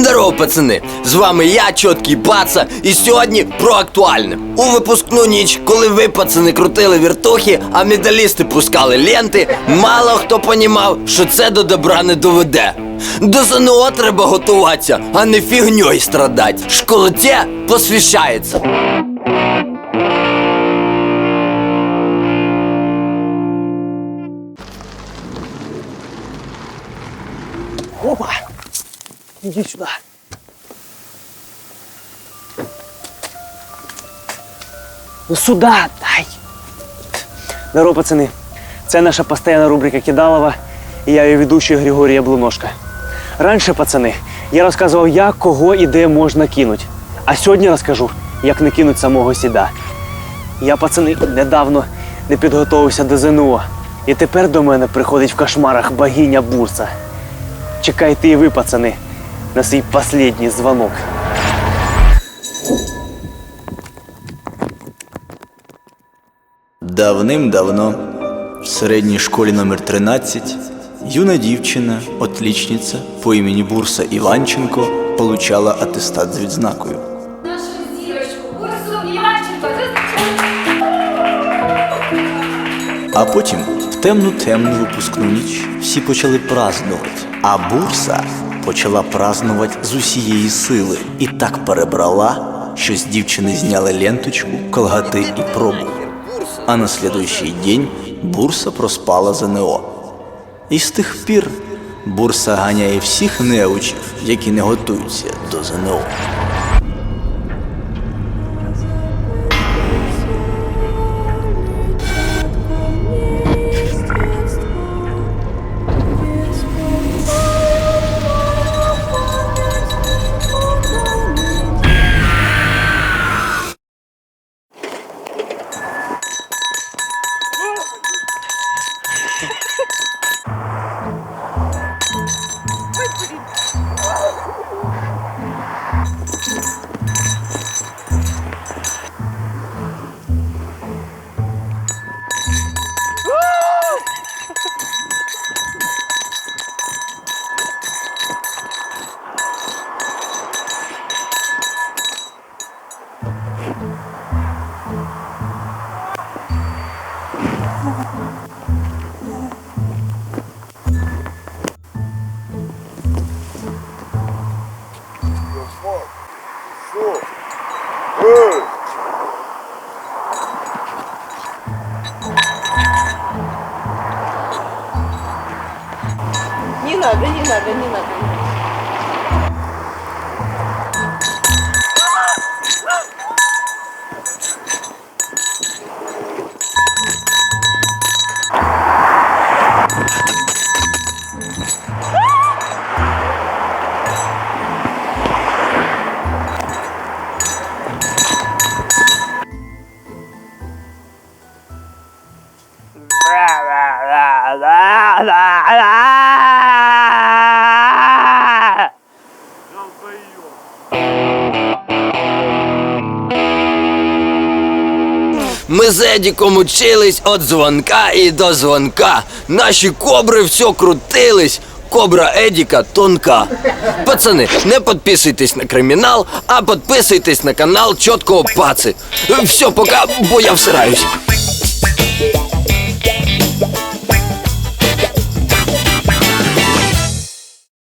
Здорово, пацани! З вами я, чоткий паца, і сьогодні про актуальне. У випускну ніч, коли ви, пацани, крутили віртухи, а медалісти пускали ленти, мало хто понімав, що це до добра не доведе. До ЗНО треба готуватися, а не фігньою страдать. Школоте посвящається. Опа! Иди сюда. Ну сюда, дай. Здорово, пацани. Це наша постійна рубрика Кидалова, і я її ведучий Григорій Яблуношка. Раніше, пацани, я розказував, як, кого і де можна кинуть. А сьогодні розкажу, як не кинуть самого сіда. Я, пацани, недавно не підготувався до ЗНО. І тепер до мене приходить в кошмарах богиня Бурса. Чекайте і ви, пацани, на свій последній дзвонок. Давним-давно в середній школі номер 13 юна дівчина, отлічниця по імені Бурса Іванченко, получала атестат з відзнакою. нашу зірочку, Урсу Іванченко. А потім в темну-темну випускну ніч всі почали празднувати. А бурса почала празнувати з усієї сили і так перебрала, що з дівчини зняли ленточку, колгати і пробу. А на слідуючий день бурса проспала ЗНО. І з тих пір бурса ганяє всіх неучів, які не готуються до ЗНО. 静的，真静的，真静的。Ми з Едіком учились от дзвонка і до дзвонка. Наші кобри все крутились. Кобра Едіка тонка. Пацани, не підписуйтесь на кримінал, а підписуйтесь на канал Чоткого паци. Все, пока, бо я всираюсь.